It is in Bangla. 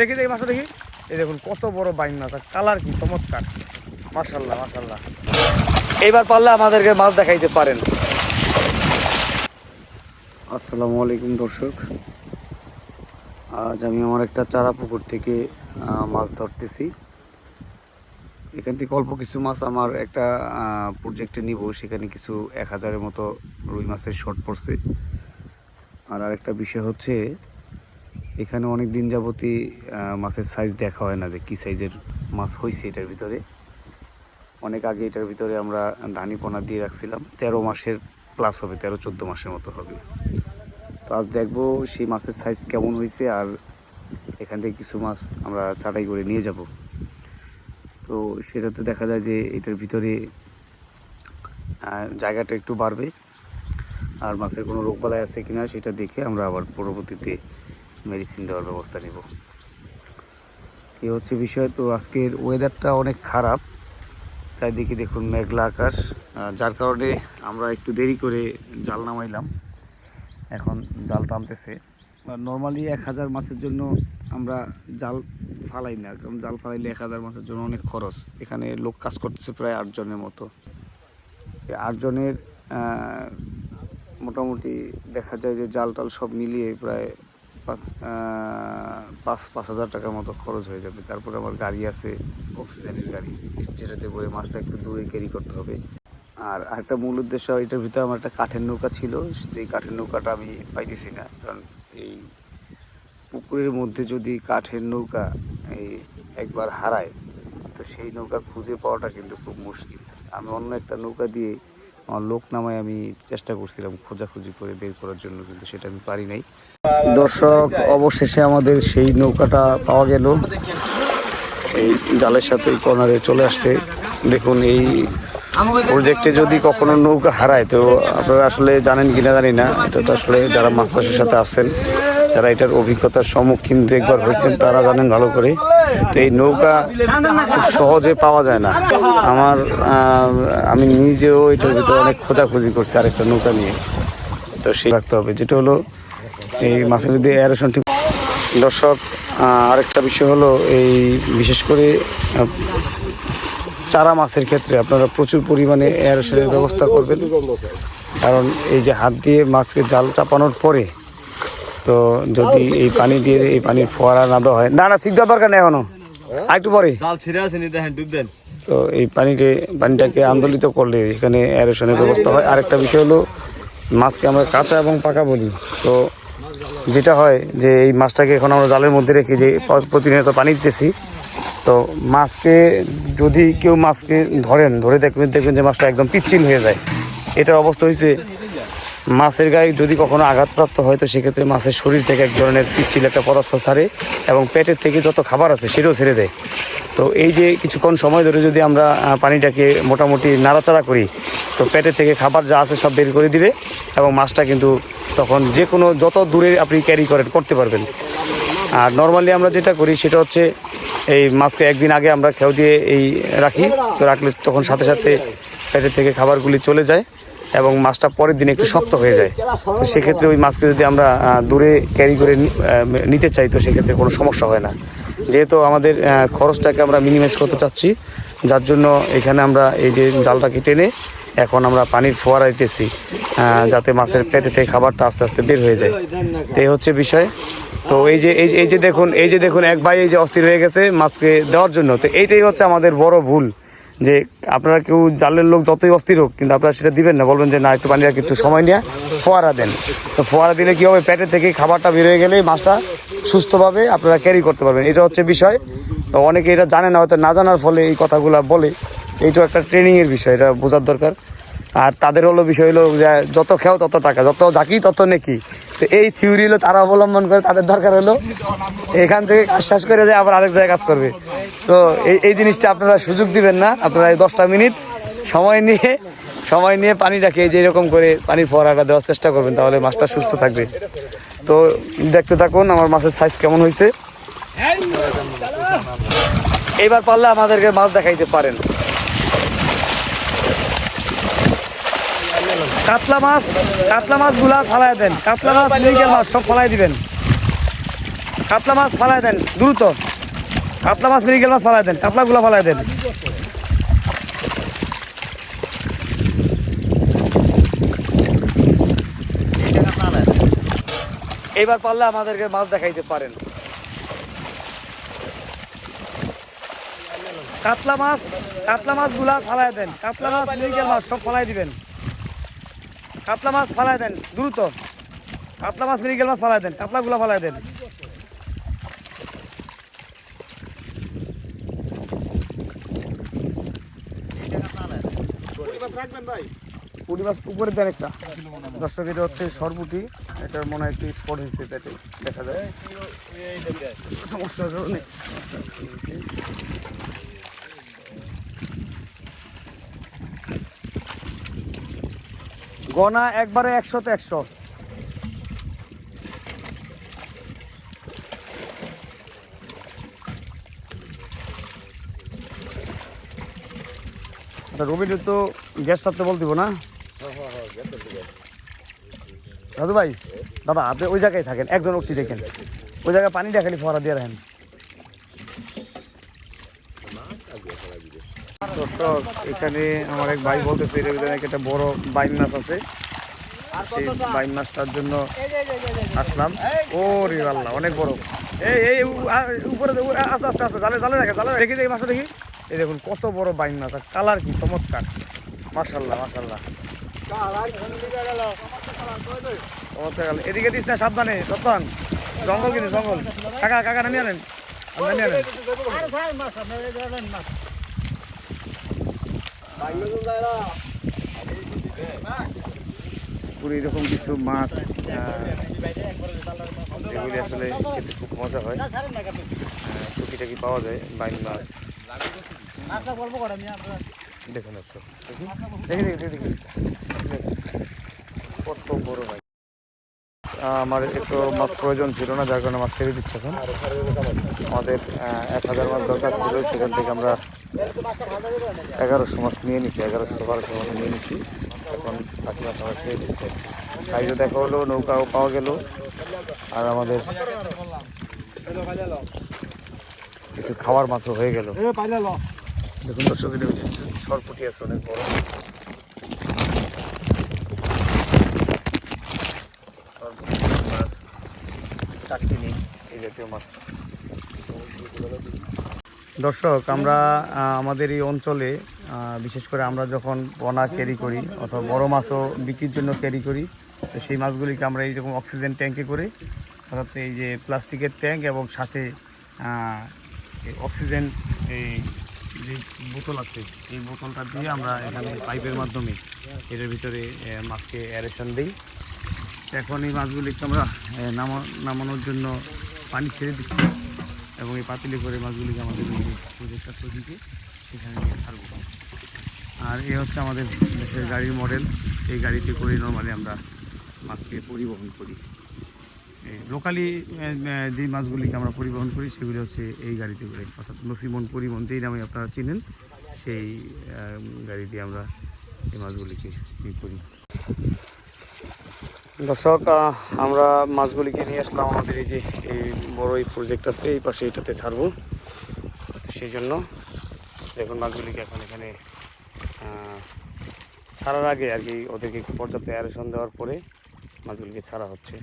দেখি দেখি মাছটা দেখি। এই দেখুন, কত বড় বাইন মাছ আর কালার কি চমৎকার। মাশাল্লাহ মাশাল্লাহ এইবার পারলে আমাদেরকে মাছ দেখাইতে পারেন। আসসালামু আলাইকুম, দর্শক। আজ আমি আমার একটা চারা পুকুর থেকে মাছ ধরতেছি। এখান থেকে অল্প কিছু মাছ আমার একটা প্রজেক্টে নিব। সেখানে কিছু এক হাজারের মতো রুই মাছের শর্ট পড়ছে। আর আরেকটা বিষয় হচ্ছে এখানে অনেক দিন যাবতই মাছের সাইজ দেখা হয় না যে কী সাইজের মাছ হয়েছে এটার ভিতরে। অনেক আগে এটার ভিতরে আমরা ধানি পোনা দিয়ে রাখছিলাম। তেরো মাসের প্লাস হবে, তেরো চোদ্দ মাসের মতো হবে। তো আজ দেখব সেই মাছের সাইজ কেমন হয়েছে আর এখান থেকে কিছু মাছ আমরা ছাটাই করে নিয়ে যাব। তো সেটাতে দেখা যায় যে এটার ভিতরে জায়গাটা একটু বাড়বে। আর মাছের কোনো রোগবালাই আছে কিনা সেটা দেখে আমরা আবার পরবর্তীতে মেডিসিন দেওয়ার ব্যবস্থা নেব। এ হচ্ছে বিষয়, তো আজকের ওয়েদারটা অনেক খারাপ। চারিদিকে দেখুন মেঘলা আকাশ যার কারণে আমরা একটু দেরি করে জাল নামাইলাম। এখন জাল টানতেছে। নর্মালি এক হাজার মাছের জন্য আমরা জাল ফালাই না, কারণ জাল ফালাইলে এক হাজার মাছের জন্য অনেক খরচ। এখানে লোক কাজ করতেছে প্রায় আটজনের মতো। আটজনের মোটামুটি দেখা যায় যে জাল টাল সব মিলিয়ে প্রায় পাঁচ পাঁচ পাঁচ হাজার টাকার মতো খরচ হয়ে যাবে। তারপরে আমার গাড়ি আছে অক্সিজেনের গাড়ি। যেটাতে করে মাছটা একটু দূরে ক্যারি করতে হবে। আর আরেকটা মূল উদ্দেশ্য, এটার ভিতরে আমার একটা কাঠের নৌকা ছিল। যেই কাঠের নৌকাটা আমি পাইতেছি না, কারণ এই পুকুরের মধ্যে যদি কাঠের নৌকা, এই একবার হারায়, তো সেই নৌকা খুঁজে পাওয়াটা কিন্তু খুব মুশকিল। আমি অন্য একটা নৌকা দিয়ে আমার লোক নামায় আমি চেষ্টা করছিলাম খোঁজাখুঁজি করে বের করার জন্য, কিন্তু সেটা আমি পারি নাই। দর্শক, অবশেষে আমাদের সেই নৌকাটা পাওয়া গেল। এই জালের সাথে কর্নারে চলে আসছে। দেখুন, এই প্রজেক্টে যদি কখনো নৌকা হারায়, তো আপনারা আসলে জানেন কিনা জানি না। এটা তো আসলে যারা মাছ চাষের সাথে আসছেন, যারা এটার অভিজ্ঞতার সম্মুখীন দু একবার হয়েছেন, তারা জানেন ভালো করে। তো এই নৌকা খুব সহজে পাওয়া যায় না। আমার আমি নিজেও এটার ভিতরে অনেক খোঁজাখুঁজি করছি আরেকটা নৌকা নিয়ে। তো সেই রাখতে হবে। যেটা হলো এই মাছের যদি এয়ারেশন ঠিক দর্শক আরেকটা বিষয় হলো এই বিশেষ করে চারা মাছের ক্ষেত্রে আপনারা প্রচুর পরিমাণে এয়ারেশনের ব্যবস্থা করবেন। কারণ এই যে হাত দিয়ে মাছকে জাল চাপানোর পরে তো যদি এই পানি দিয়ে এই পানির ফোয়ারা না দেওয়া হয় না না সিদ্ধ দরকার নেই এখনও। একটু পরে। ডুব দেন। তো এই পানিতে পানিটাকে আন্দোলিত করলে এখানে অ্যারেশনের ব্যবস্থা হয়। আরেকটা বিষয় হলো মাছকে আমরা কাঁচা এবং পাকা বলি। তো যেটা হয় যে এই মাছটাকে এখন আমরা জালের মধ্যে রেখে যে প্রতিনিয়ত পানি দিতেছি। তো মাছকে যদি কেউ মাছকে ধরেন, ধরে দেখবেন দেখবেন যে মাছটা একদম পিচ্ছিল হয়ে যায়। এটার অবস্থা হয়েছে মাছের গায়ে যদি কখনো আঘাতপ্রাপ্ত হয়, তো সেক্ষেত্রে মাছের শরীর থেকে এক ধরনের পিচ্ছিল একটা পদার্থ ছাড়ে এবং পেটের থেকে যত খাবার আছে সেটাও ছেড়ে দেয়। তো এই যে কিছুক্ষণ সময় ধরে যদি আমরা পানিটাকে মোটামুটি নাড়াচাড়া করি, তো পেটের থেকে খাবার যা আছে সব বের করে দিবে এবং মাছটা কিন্তু তখন যে কোনো যত দূরে আপনি ক্যারি করেন, করতে পারবেন। আর নর্মালি আমরা যেটা করি, সেটা হচ্ছে এই মাছকে একদিন আগে আমরা খেউ দিয়ে এই রাখি। তো রাখলে তখন সাথে সাথে পেটের থেকে খাবারগুলি চলে যায় এবং মাছটা পরের দিন একটু শক্ত হয়ে যায়। তো সেক্ষেত্রে ওই মাছকে যদি আমরা দূরে ক্যারি করে নিতে চাই, তো সেক্ষেত্রে কোনো সমস্যা হয় না। যেহেতু আমাদের খরচটাকে আমরা মিনিমাইজ করতে চাচ্ছি, যার জন্য এখানে আমরা এই যে জালটাকে টেনে এখন আমরা পানির ফোয়ারা দিতেছি। যাতে মাছের পেটে থেকে খাবারটা আস্তে আস্তে বের হয়ে যায়। তো এই হচ্ছে বিষয়। তো এই যে এই যে দেখুন, এই যে দেখুন, এক ভাই এই যে অস্থির হয়ে গেছে মাছকে দেওয়ার জন্য। তো এইটাই হচ্ছে আমাদের বড় ভুল, যে আপনারা কেউ জালের লোক যতই অস্থির হোক, কিন্তু আপনারা সেটা দিবেন না। বলবেন যে, না, একটু পানি একটু সময় নিয়ে ফোয়ারা দেন। তো ফোয়ারা দিলে কী হবে? পেটের থেকে খাবারটা বের হয়ে গেলে মাছটা সুস্থভাবে আপনারা ক্যারি করতে পারবেন। এটা হচ্ছে বিষয়। তো অনেকে এটা জানে না, হয়তো না জানার ফলে এই কথাগুলো বলে। এইটাও একটা ট্রেনিংয়ের বিষয়, এটা বোঝার দরকার। আর তাদের হলো বিষয় হলো যে যত খেও তত টাকা যত জাকি তত নেকি। তো এই থিওরি হলো তারা অবলম্বন করে তাদের দরকার হলো এখান থেকে কাজ শেষ করে যায় আবার আরেক জায়গায় কাজ করবে। তো এই এই জিনিসটা আপনারা সুযোগ দিবেন না আপনারা এই দশটা মিনিট সময় নিয়ে সময় নিয়ে পানি পানিটাকে যে এরকম করে পানির ফোয়ারাটা দেওয়ার চেষ্টা করবেন তাহলে মাছটা সুস্থ থাকবে। তো দেখতে থাকুন আমার মাছের সাইজ কেমন হয়েছে। এইবার পারলে আমাদেরকে মাছ দেখাইতে পারেন। কাতলা মাছ কাতলা মাছগুলা ফালাই দেন। কাতলা মাছ, মৃগেল মাছ, সব ফালাই দিবেন। কাতলা মাছ ফালাই দেন, দ্রুত। কাতলা মাছ মেরিকেল মাছ ফালাই দেন, কাতলাগুলো ফালাই দেন। এইবার পারলে আমাদেরকে মাছ দেখাইতে পারেন। কাতলা মাছ কাতলা মাছগুলা ফালাই দেন, কাতলা মাছ মেরিকেল মাছ, সব ফালাই দিবেন। কাতলা মাছ ফালাই দেন দ্রুত। কাতলা মাছ মেরিকেল মাছ ফালাই দেন কাতলাগুলো ফালাই দেন। পুটি মাছ উপরে দেন একটা। দর্শক এটা হচ্ছে সরপুটি। এটার মনে হয় একটি স্পট হয়েছে দেখা যায়। সমস্যা নেই গনা একবারে একশোতে একশো। রবির তো গ্যাস থাকতে বল দিব না? দাদু ভাই দাদা, আপনি ওই জায়গায় থাকেন, একজন উঠছি দেখেন। ওই জায়গায় পানি খালি ফোয়ারা দিয়ে রাখেন। দর্শক, এখানে আমার এক ভাই বলতেছে এর ভিতরে একটা বড় মাছ আছে। সেই মাছটার জন্য আসলাম। ও রে আল্লাহ, অনেক বড়। এই এই উপরে আস্তে আস্তে আস্তে, জালে জালে রাখে, জালে দেখি দেখি দেখি। এই দেখুন, কত বড় বাইন মাছ, আর কালার কি চমৎকার। মাশাল্লাহ মাশাল্লাহ এদিকে দিস না, সাবধানে রতন জঙ্গল কিন্তু জঙ্গল। কাকা কাকা, নামিয়ে আনেন। আপনি নামিয়ে আনেন পুরো এরকম কিছু মাছ যেগুলি আসলে খেতে খুব মজা হয়। টুকিটাকি পাওয়া যায় বাইন মাছ। দেখুন একটু দেখি দেখি দেখি দেখি কত বড় ভাই আমার একটু মাছ প্রয়োজন ছিল না যার কারণে মাছ ছেড়ে দিচ্ছে এখন। আমাদের এক হাজার মাছ দরকার ছিল সেখান থেকে আমরা এগারোশো মাছ নিয়ে নিছি এগারোশো বারোশো মাছ নিয়ে নিছি। এখন বাকি মাছ আমরা ছেড়ে দিচ্ছে। সাইজও দেখা হলো নৌকাও পাওয়া গেল। আর আমাদের কিছু খাওয়ার মাছও হয়ে গেল। দেখুন দর্শক সরপুটি আছে অনেক বড়। মাছ। টাটকিনি এই জাতীয় মাছ। দর্শক, আমরা আমাদের এই অঞ্চলে বিশেষ করে আমরা যখন বনা ক্যারি করি অথবা বড় মাছও বিক্রির জন্য ক্যারি করি, তো সেই মাছগুলিকে আমরা এইরকম অক্সিজেন ট্যাঙ্কে করে, অর্থাৎ এই যে প্লাস্টিকের ট্যাঙ্ক এবং সাথে অক্সিজেন, এই যে বোতল আছে, এই বোতলটা দিয়ে আমরা এখানে পাইপের মাধ্যমে এর ভিতরে মাছকে অ্যারেশন দিই। এখন এই মাছগুলিকে আমরা নামা, নামানোর জন্য পানি ছেড়ে দিচ্ছি এবং এই পাতিলে করে মাছগুলিকে আমাদের প্রজেক্টটা তৈরিকে সেখানে নিয়ে ছাড়বো। আর এ হচ্ছে আমাদের দেশের গাড়ির মডেল। এই গাড়িতে করে নর্মালি আমরা মাছকে পরিবহন করি। লোকালি যে মাছগুলিকে আমরা পরিবহন করি সেগুলি হচ্ছে এই গাড়িতে করে। অর্থাৎ নসিমন পরিবহন, যেই নামে আপনারা চিনেন, সেই গাড়ি দিয়ে আমরা এই মাছগুলিকে করি। দর্শক আমরা মাছগুলিকে নিয়ে আসলাম আমাদের এই যে এই বড় এই প্রজেক্ট আছে এই পাশে এটাতে ছাড়বো। সেই জন্য দেখুন মাছগুলিকে এখন এখানে ছাড়ার আগে আর কি ওদেরকে পর্যাপ্ত অ্যারেশন দেওয়ার পরে মাছগুলিকে ছাড়া হচ্ছে।